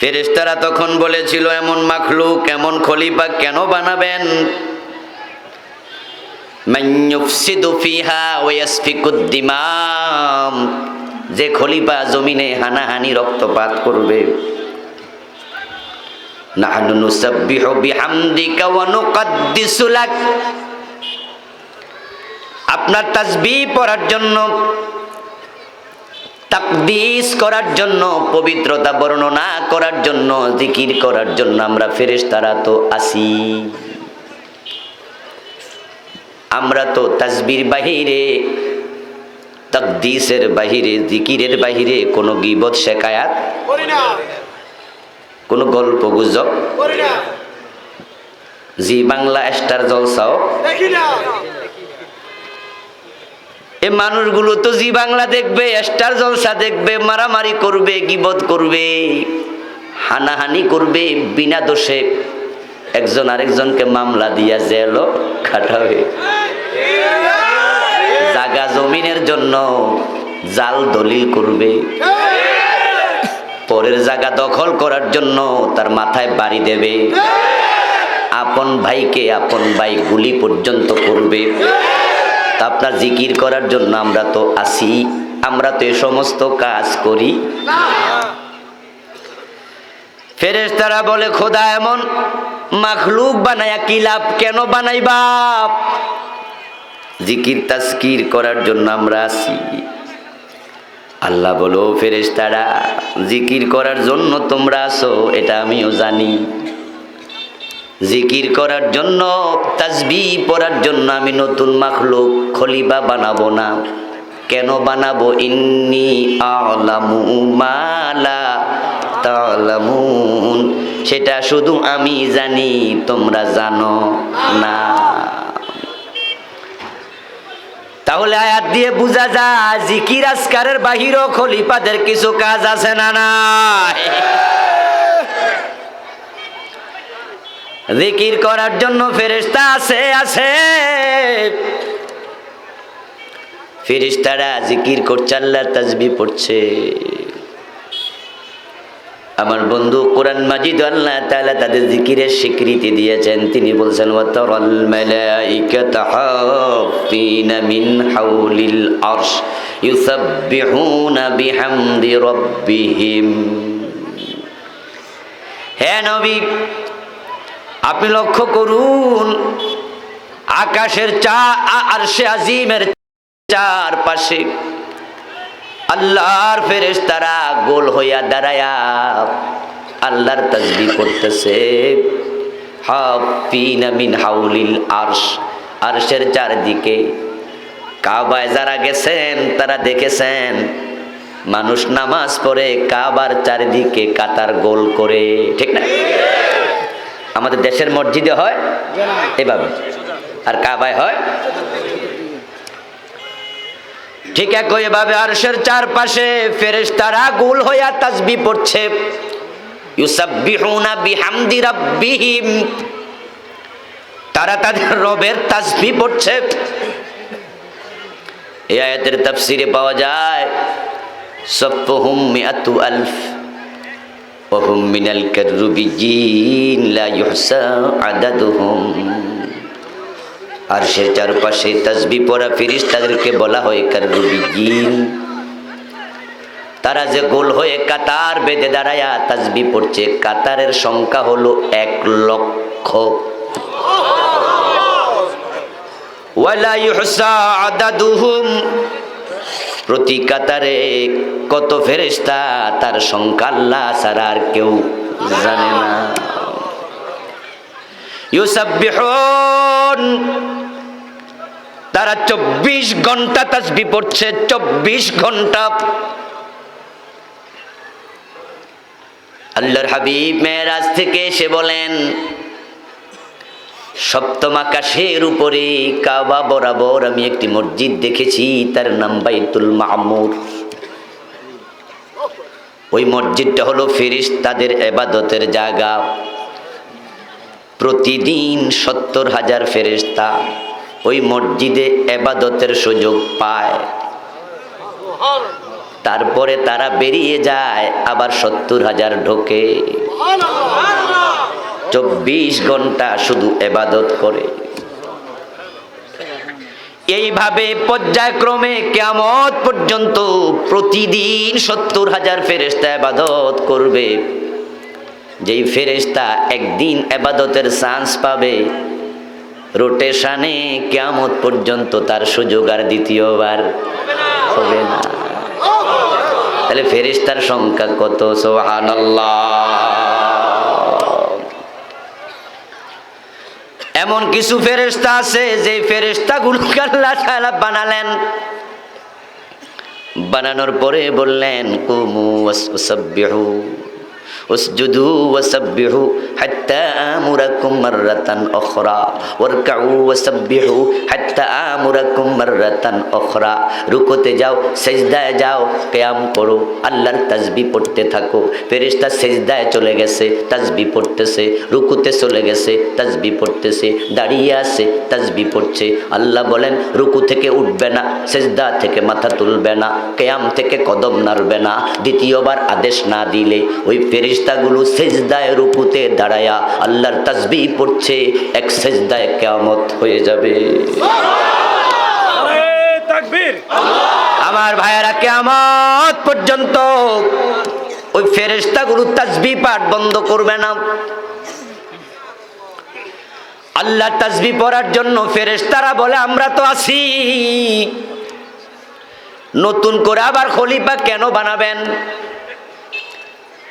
ফেরেশতারা তখন বলেছিল, এমন মাখলুক, এমন খলিফা কেন বানাবেন? যে খলিফা জমিনে হানাহানি, রক্তপাত করবে। আপনার তাজবি পড়ার জন্য তাকদিস করার জন্য পবিত্রতা বর্ণনা করার জন্য জিকির করার জন্য আমরা ফেরেশতারা তো আসি। আমরা তো তাসবির বাহিরে তাকদিসের বাহিরে জিকিরের বাহিরে কোনো গিবত শেখায়াত কোনো গল্প গুজব জি বাংলা স্টার জলসাও দেখি না। এ মানুষগুলো তো জি বাংলা দেখবে, স্টার জলসা দেখবে, মারামারি করবে, গিবত করবে, হানাহানি করবে, বিনা দোষে একজন আরেকজনকে মামলা দিয়া জেল খাটাবে। জাগা জমিনের জন্য জাল দলিল করবে। পরের জায়গা দখল করার জন্য তার মাথায় বাড়ি দেবে। আপন ভাইকে আপন ভাই গুলি পর্যন্ত করবে। আপনার জিকির করার জন্য আমরা তো আসি, আমরা তো এ সমস্ত কাজ করি। ফেরেস তারা বলে, খোদা এমন মাখলুক বানায়া কি লাভ? কেন বানাইবা? জিকির তাস্কির করার জন্য আমরা আসি। আল্লাহ বলো ফেরেস তারা জিকির করার জন্য তোমরা আসো, এটা আমিও জানি। জিকির করার জন্য, তাজবি পড়ার জন্য আমি নতুন মাখলুক খলিবা বানাবো না। কেন বানাবো? ইন্নি আলামু মালা সেটা শুধু আমি জানি, তোমরা জানো না। তাহলে আয়াত দিয়ে বোঝা যায়, জিকির আজকারের বাহিরও খলিফাদের কিছু কাজ আছে না নাই? জিকির করার জন্য ফেরেশতা আছে আছে ফেরেশতারা জিকির করছে, আল্লাহ তাজবি পড়ছে। আমার বন্ধু কোরআন মাজিদ, আল্লাহ তাআলা তাদের জিকিরের স্বীকৃতি দিয়েছেন। তিনি বলছেন ওয়াতারাল মালাইকাতা হাফিনা মিন হাউলিল আরশ ইউসাব্বিহুনা বিহামদি রাব্বিহিম। হে নবী আপনি লক্ষ্য করুন, আকাশের চা আর সে আজিমের চার পাশে আল্লাহর ফেরেশতারা গোল হইয়া দাঁড়ায়া আল্লাহর তাজবি করতেছে। হাউলিল আরশ, আরশের চারদিকে। কাবায় যারা গেছেন, তারা দেখেছেন, মানুষ নামাজ পড়ে কাবার চারিদিকে কাতার গোল করে। ঠিক না? আমাদের দেশের মসজিদে হয় এভাবে। আর কাবায় হয়। ঠিক একই এভাবে আরশের চারপাশে ফেরেশতারা গোল হইয়া তাসবি পড়ছে। ইউসাব্বিহুনা বিহামদি রাব্বিহিম। তারা তাদের রবের তাসবি পড়ছে। এই আয়াতের তাফসিরে পাওয়া যায়, সফহুম মিআতু আলফ। وهم من الكربيين لا يحصى عددهم আর সে চারপাশে তাসবি পড়া ফিরিস তাদেরকে বলা হয় কাররুবিজিন তারা যে গোল হয়ে কাতার বেঁধে দাঁড়ায়া তাসবি পড়ছে কাতারের সংখ্যা হলো এক লক্ষ ওয়ালা ইউহসা আদাদুহুম প্রতি কাতারে কত ফেরেশতা, তার সংখ্যা ছাড়া আর কেউ জানে না। তারা চব্বিশ ঘণ্টা তাসবি পড়ছে, চব্বিশ ঘণ্টা। আল্লাহর হাবিব মেয়েরাজ থেকে এসে বলেন সপ্তম আকাশের উপরে কাবা বরাবর আমি একটি মসজিদ দেখেছি, তার নাম বাইতুল মামুর। ওই মসজিদটা হলো ফিরিস তাদের এবাদতের জায়গা। প্রতিদিন সত্তর হাজার ফেরেস্তা ওই মসজিদে এবাদতের সুযোগ পায়। তারপরে তারা বেরিয়ে যায়, আবার সত্তর হাজার ঢোকে। চব্বিশ ঘণ্টা শুধু এবাদত করে। এইভাবে পর্যায়ক্রমে কেমত পর্যন্ত প্রতিদিন সত্তর হাজার ফেরেস্তা আবাদত করবে। যেই ফেরেস্তা একদিন আবাদতের চান্স পাবে রোটেশনে কেমত পর্যন্ত তার সুযোগ আর দ্বিতীয়বার হবে না। তাহলে ফেরেস্তার সংখ্যা কত? সোহান এমন কিছু ফেরেস্তা আছে যে ফেরেস্তা গুলকাল্লা বানালেন। বানানোর পরে বললেন কুমু ওয়াসবিহু রুকোতে যাও, সেজদায় যাও কিয়াম করো। আল্লাহর তাজবি পড়তে থাকো। ফেরেশতা সেজদায় চলে গেছে, তাজবি পড়তেছে। রুকুতে চলে গেছে, তাজবি পড়তেছে। দাঁড়িয়ে আছে, তাজবি পড়ছে। আল্লাহ বলেন, রুকু থেকে উঠবে না, সেজদা থেকে মাথা তুলবে না কিয়াম থেকে কদম নাড়বে না। দ্বিতীয়বার আদেশ না দিলে ওই ফেরিস্তাগুলো সেজদায় রুকুতে দাঁড়ায়া আল্লাহর তাজবি পড়ছে এক সেজদায় কেয়ামত হয়ে যাবে। আমার ভাইয়েরা কেয়ামত পর্যন্ত ওই ফেরেস্তাগুলো তাজবি পাঠ বন্ধ করবে না। আল্লাহ তাজবি পড়ার জন্য ফেরেশতারা বলে আমরা তো আছি। নতুন করে আবার খলিফা কেন বানাবেন?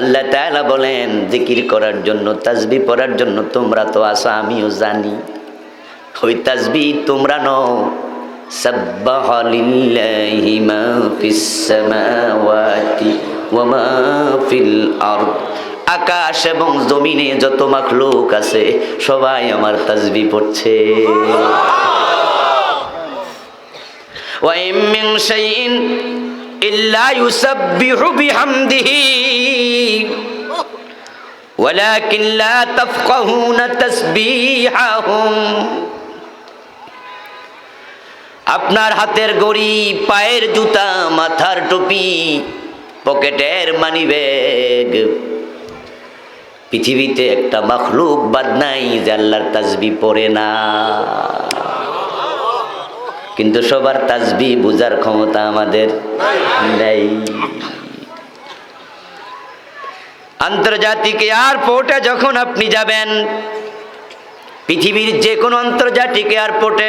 আল্লাহ তাআলা বলেন জিকির করার জন্য তাজবি পড়ার জন্য তোমরা তো আসো আমিও জানি ওই তাজবি তোমরা নও سبح لله ما في السماوات وما في الأرض আকাশ এবং জমিনে যত মাখলুক আছে সবাই আমার তাজবি পড়ছে وإن من شيء إلا يسبح بحمده ولكن لا تفقهون تسبيحهم আপনার হাতের গড়ি পায়ের জুতা মাথার টুপি পকেটের মানি ব্যাগ পৃথিবীতে একটা মখলুক বাদ নাই যে আল্লাহর তাজবি পড়ে না কিন্তু সবার তাজবি বুঝার ক্ষমতা আমাদের নেই আন্তর্জাতিক এয়ারপোর্টে যখন আপনি যাবেন, পৃথিবীর যে কোনো আন্তর্জাতিক এয়ারপোর্টে,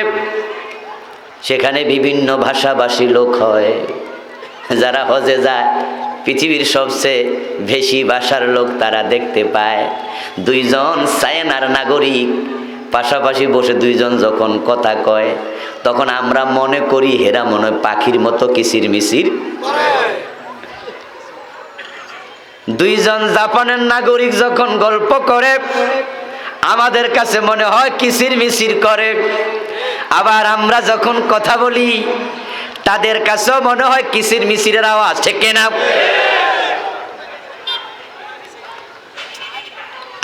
সেখানে বিভিন্ন ভাষাভাষী লোক হয়। যারা হজে যায়, পৃথিবীর সবচেয়ে বেশি ভাষার লোক তারা দেখতে পায়। দুইজন চায়নার নাগরিক, পাশাপাশি বসে দুইজন যখন কথা কয়, তখন আমরা মনে করি হেরা মনে পাখির মতো কিসির মিসির দুইজন জাপানের নাগরিক যখন গল্প করে, আমাদের কাছে মনে হয় কিসির মিসির করে। আবার আমরা যখন কথা বলি, তাদের কাছেও মনে হয় কিসির মিসিরের আওয়াজ, ঠিক না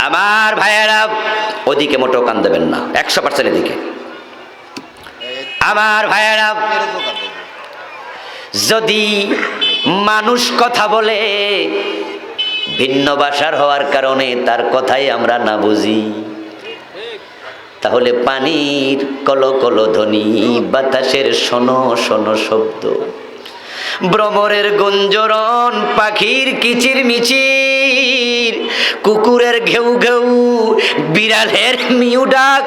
আমার ভাইয়েরা, ওদিকে মোটো কান দেবেন না, একশো পার্সেন্ট এদিকে। আমার ভাইয়েরা, যদি মানুষ কথা বলে ভিন্ন ভাষার হওয়ার কারণে তার কথাই আমরা না বুঝি। তাহলে পানির কল কল ধ্বনি, বাতাসের শোনো শোনো শব্দ, ভ্রমরের গুঞ্জরণ, পাখির কিচির মিচির, কুকুরের ঘেউ ঘেউ, বিড়ালের মিউ ডাক,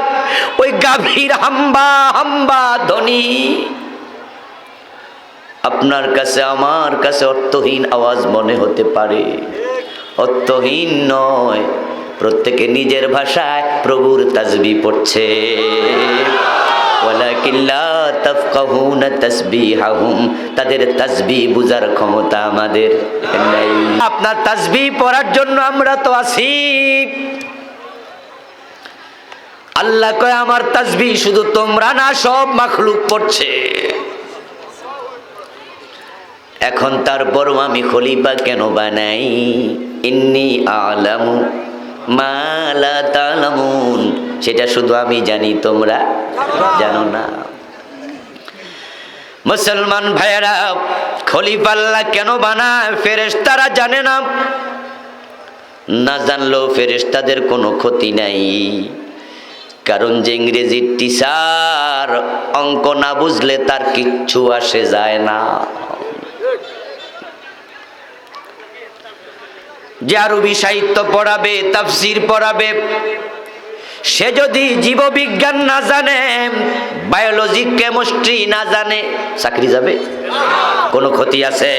ওই গাভীর হাম্বা হাম্বা ধ্বনি। আপনার কাছে, আমার কাছে অর্থহীন আওয়াজ মনে হতে পারে। অর্থহীন নয়। প্রত্যেকে নিজের ভাষায় প্রভুর তাজবি পড়ছে। তাদের তাজবি বুঝার ক্ষমতা আমাদের আপনার তাজবি পড়ার জন্য আমরা তো আছি। আল্লাহ কয়, আমার তাজবি শুধু তোমরা না, সব মাখলুক পড়ছে। এখন তারপরও আমি খলিফা কেন বানাই? ইন্নি আলামু মালা তালামুন। সেটা শুধু আমি জানি, তোমরা জানো না। মুসলমান ভাইয়েরা, খলিফা আল্লাহ কেন বানায় ফেরেশতারা জানে না। না জানলেও ফেরেশতাদের কোনো ক্ষতি নাই। কারণ যে ইংরেজির টিচার অঙ্ক না বুঝলে তার কিচ্ছু আসে যায় না। যে আরবি সাহিত্য পড়াবে, তাফসির পড়াবে। সে যদি জীববিজ্ঞান না জানে, বায়োলজি, কেমিস্ট্রি না জানে, চাকরি যাবে? কোনো ক্ষতি আছে?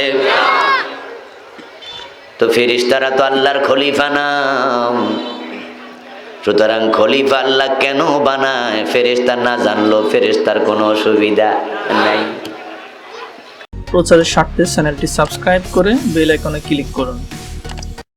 তো ফেরিস্তারা তো আল্লাহর খলিফা নাম সুতরাং খলিফা আল্লাহ কেন বানায়? ফেরেস্তা না জানলো ফেরিস্তার কোনো অসুবিধা নাই। প্রচারের স্বার্থে চ্যানেলটি সাবস্ক্রাইব করে বেল আইকনে ক্লিক করুন।